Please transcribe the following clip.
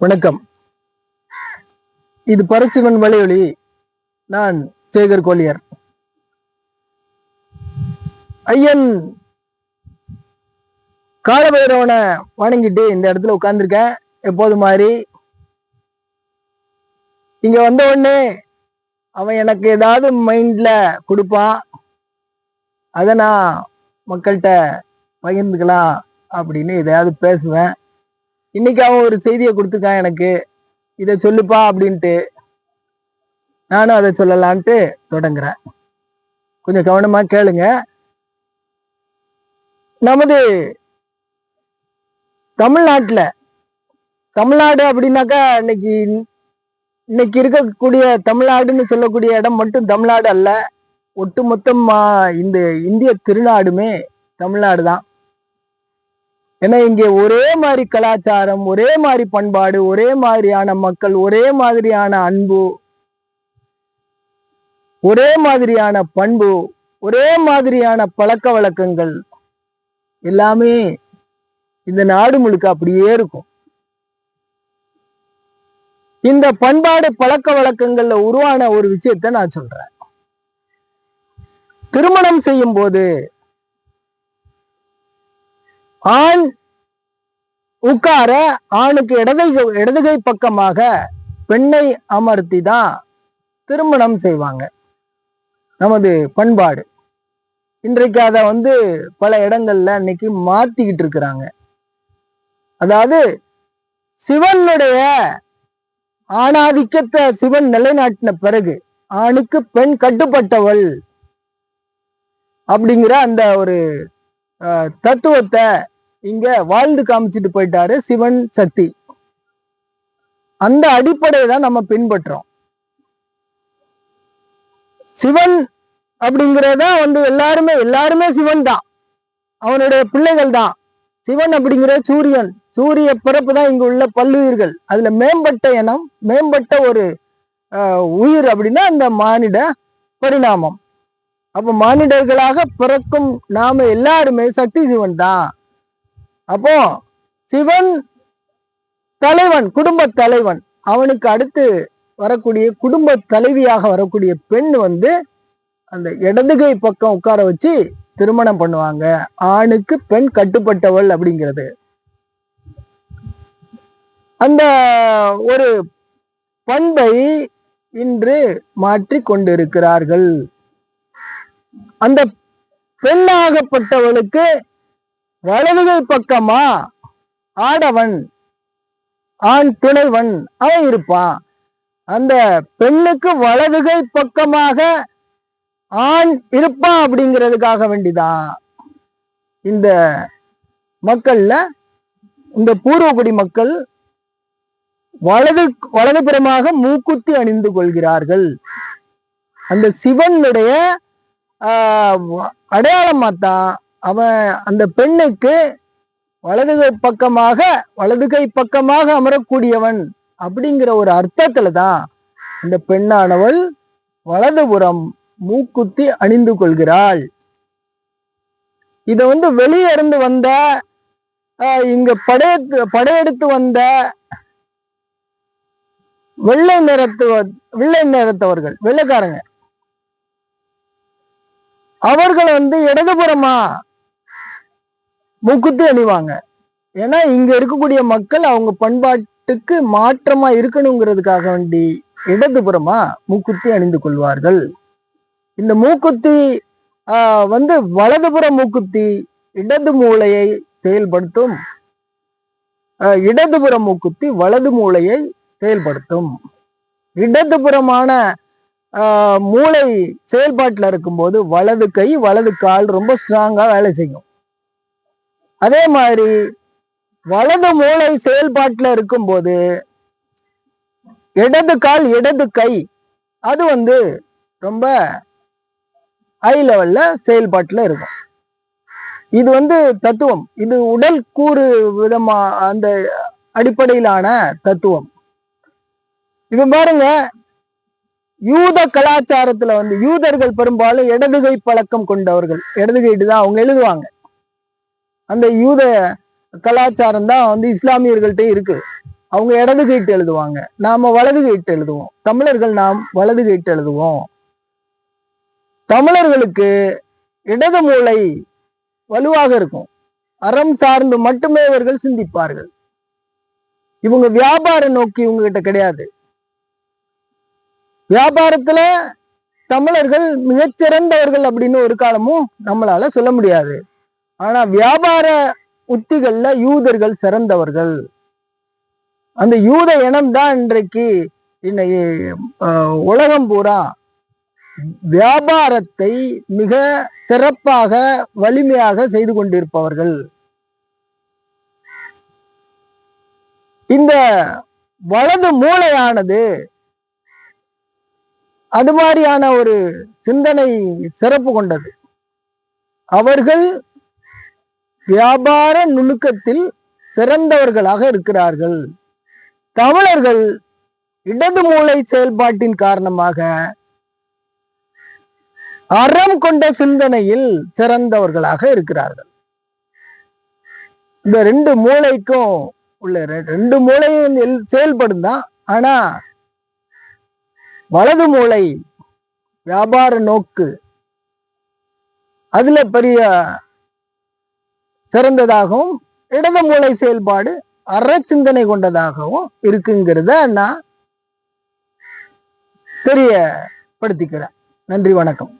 வணக்கம். இது பரச்சிவன் வலையொலி. நான் சேகர் கோலியர். ஐயன் காலபைரவனை வணங்கிட்டு இந்த இடத்துல உட்காந்துருக்கேன் எப்போது மாதிரி. இங்க வந்த உடனே அவன் எனக்கு ஏதாவது மைண்ட்ல கொடுப்பான். அதை நான் மக்கள்கிட்ட பகிர்ந்துக்கலாம் அப்படின்னு எதையாவது பேசுவேன். இன்னைக்கு அவன் ஒரு செய்தியை கொடுத்துருக்கான் எனக்கு. இதை சொல்லுப்பா அப்படின்ட்டு. நானும் அதை சொல்லலான்ட்டு தொடங்குறேன். கொஞ்சம் கவனமா கேளுங்க. நமது தமிழ்நாட்டுல தமிழ்நாடு அப்படின்னாக்கா இன்னைக்கு இன்னைக்கு இருக்கக்கூடிய தமிழ்நாடுன்னு சொல்லக்கூடிய இடம் மட்டும் தமிழ்நாடு அல்ல. ஒட்டுமொத்தமா இந்த இந்திய திருநாடுமே தமிழ்நாடு தான் ஏன்னா இங்கே ஒரே மாதிரி கலாச்சாரம் ஒரே மாதிரி பண்பாடு ஒரே மாதிரியான மக்கள் ஒரே மாதிரியான அன்பு ஒரே மாதிரியான பண்பு ஒரே மாதிரியான பழக்க வழக்கங்கள் எல்லாமே இந்த நாடு முழுக்க அப்படியே இருக்கும். இந்த பண்பாடு பழக்க வழக்கங்கள்ல உருவான ஒரு விஷயத்த நான் சொல்றேன். திருமணம் செய்யும் போது ஆண் உட்கார ஆணுக்கு இடதை இடதுகை பக்கமாக பெண்ணை அமர்த்தி தான் திருமணம் செய்வாங்க. நமது பண்பாடு. இன்றைக்கு அதை வந்து பல இடங்கள்ல இன்னைக்கு மாத்திக்கிட்டு இருக்கிறாங்க. அதாவது சிவனுடைய ஆணாதிக்கத்தை சிவன் நிலைநாட்டின பிறகு ஆணுக்கு பெண் கட்டுப்பட்டவள் அப்படிங்கிற அந்த ஒரு தத்துவத்தை இங்க வாழ்ந்து காமிச்சிட்டு போயிட்டாரு சிவன் சக்தி. அந்த அடிப்படையை தான் நம்ம பின்பற்றோம். சிவன் அப்படிங்கிறத வந்து எல்லாருமே எல்லாருமே சிவன் தான். அவனுடைய பிள்ளைகள் தான். சிவன் அப்படிங்கிற சூரியன். சூரிய பிறப்பு தான் இங்க உள்ள பல்லுயிர்கள். அதுல மேம்பட்ட இனம் மேம்பட்ட ஒரு உயிர் அப்படின்னா அந்த மானிட பரிணாமம். அப்ப மானிடர்களாக பிறக்கும் நாம எல்லாருமே சக்தி சிவன் தான். அப்போ சிவன் தலைவன் குடும்ப தலைவன். அவனுக்கு அடுத்து வரக்கூடிய குடும்ப தலைவியாக வரக்கூடிய பெண் வந்து அந்த இடதுகை பக்கம் உட்கார வச்சு திருமணம் பண்ணுவாங்க. ஆணுக்கு பெண் கட்டுப்பட்டவள் அப்படிங்கிறது. அந்த ஒரு பண்பை இன்று மாற்றி கொண்டிருக்கிறார்கள். அந்த பெண்ணாகப்பட்டவளுக்கு வலதுகை பக்கமா? ஆடவன். ஆண் துணைவன். அவன் இருப்பான். அந்த பெண்ணுக்கு வலதுகை பக்கமாக ஆண் இருப்பான் அப்படிங்கிறதுக்காக வேண்டிதான். இந்த மக்கள்ல இந்த பூர்வகுடி மக்கள் வலது வலதுபுறமாக மூக்குத்தி அணிந்து கொள்கிறார்கள். அந்த சிவனுடைய ஆஹ், அவன் அந்த பெண்ணுக்கு வலதுகை பக்கமாக வலதுகை பக்கமாக அமரக்கூடியவன் அப்படிங்கிற ஒரு அர்த்தத்துல தான் இந்த பெண்ணானவள் வலதுபுறம் மூக்குத்தி அணிந்து கொள்கிறாள். இத வந்து வெளியே இருந்து வந்த ஆஹ், இங்க படையெடுத்து படையெடுத்து வந்த வெள்ளை நிறத்து வெள்ளை நிறத்தவர்கள் வெள்ளைக்காரங்க. அவர்கள் வந்து இடதுபுறமா மூக்குத்தி அணிவாங்க. ஏன்னா இங்க இருக்கக்கூடிய மக்கள் அவங்க பண்பாட்டுக்கு மாற்றமா இருக்கணுங்கிறதுக்காக வேண்டி இடதுபுறமா மூக்குத்தி அணிந்து கொள்வார்கள். இந்த மூக்குத்தி வந்து வலதுபுற மூக்குத்தி இடது மூளையை செயல்படுத்தும். இடதுபுற மூக்குத்தி வலது மூளையை செயல்படுத்தும். இடதுபுறமான மூளை செயல்பாட்டில் இருக்கும்போது வலது கை வலது கால் ரொம்ப ஸ்ட்ராங்காக வேலை செய்யும். அதே மாதிரி வலது மூளை செயல்பாட்டில் இருக்கும்போது இடது கால் இடது கை அது வந்து ரொம்ப ஹை லெவல்ல செயல்பாட்டில் இருக்கும். இது வந்து தத்துவம். இது உடல் கூறு விதமா அந்த அடிப்படையிலான தத்துவம். இப்ப பாருங்க யூத கலாச்சாரத்துல வந்து யூதர்கள் பெரும்பாலும் இடதுகை பழக்கம் கொண்டவர்கள். இடதுகைட்டு தான் அவங்க எழுதுவாங்க. அந்த யூத கலாச்சாரம் தான் வந்து இஸ்லாமியர்கள்ட்ட இருக்கு. அவங்க இடது கைட்டு எழுதுவாங்க. நாம வலது கைட்டு எழுதுவோம். தமிழர்கள் நாம் வலது கைட்டு எழுதுவோம். தமிழர்களுக்கு இடது மூளை வலுவாக இருக்கும். அறம் சார்ந்து மட்டுமே இவர்கள் சிந்திப்பார்கள். இவங்க வியாபார நோக்கி இவங்க கிட்ட கிடையாது. வியாபாரத்துல தமிழர்கள் மிகச்சிறந்தவர்கள் அப்படின்னு ஒரு காலமும் நம்மளால சொல்ல முடியாது. ஆனா வியாபார உத்திகள்ல யூதர்கள் சிறந்தவர்கள். அந்த யூத இனம் தான் இன்றைக்கு இன்னைக்கு உலகம் பூரா வியாபாரத்தை மிக சிறப்பாக வலிமையாக செய்து கொண்டிருப்பவர்கள். இந்த வலது மூளையானது அது மாதிரியான ஒரு சிந்தனை சிறப்பு கொண்டது. அவர்கள் வியாபார நுணுக்கத்தில் சிறந்தவர்களாக இருக்கிறார்கள். தமிழர்கள் இடது மூளை செயல்பாட்டின் காரணமாக அறம் கொண்ட சிந்தனையில் சிறந்தவர்களாக இருக்கிறார்கள். இந்த ரெண்டு மூளைக்கும் உள்ள ரெ- ரெண்டு மூளையும் செயல்படும் தான். ஆனா வலது மூளை வியாபார நோக்கு அதுல பெரிய சிறந்ததாகவும் இடது மூளை செயல்பாடு அறச்சிந்தனை கொண்டதாகவும் இருக்குங்கிறத நான் தெரியப்படுத்திக்கிறேன். நன்றி வணக்கம்.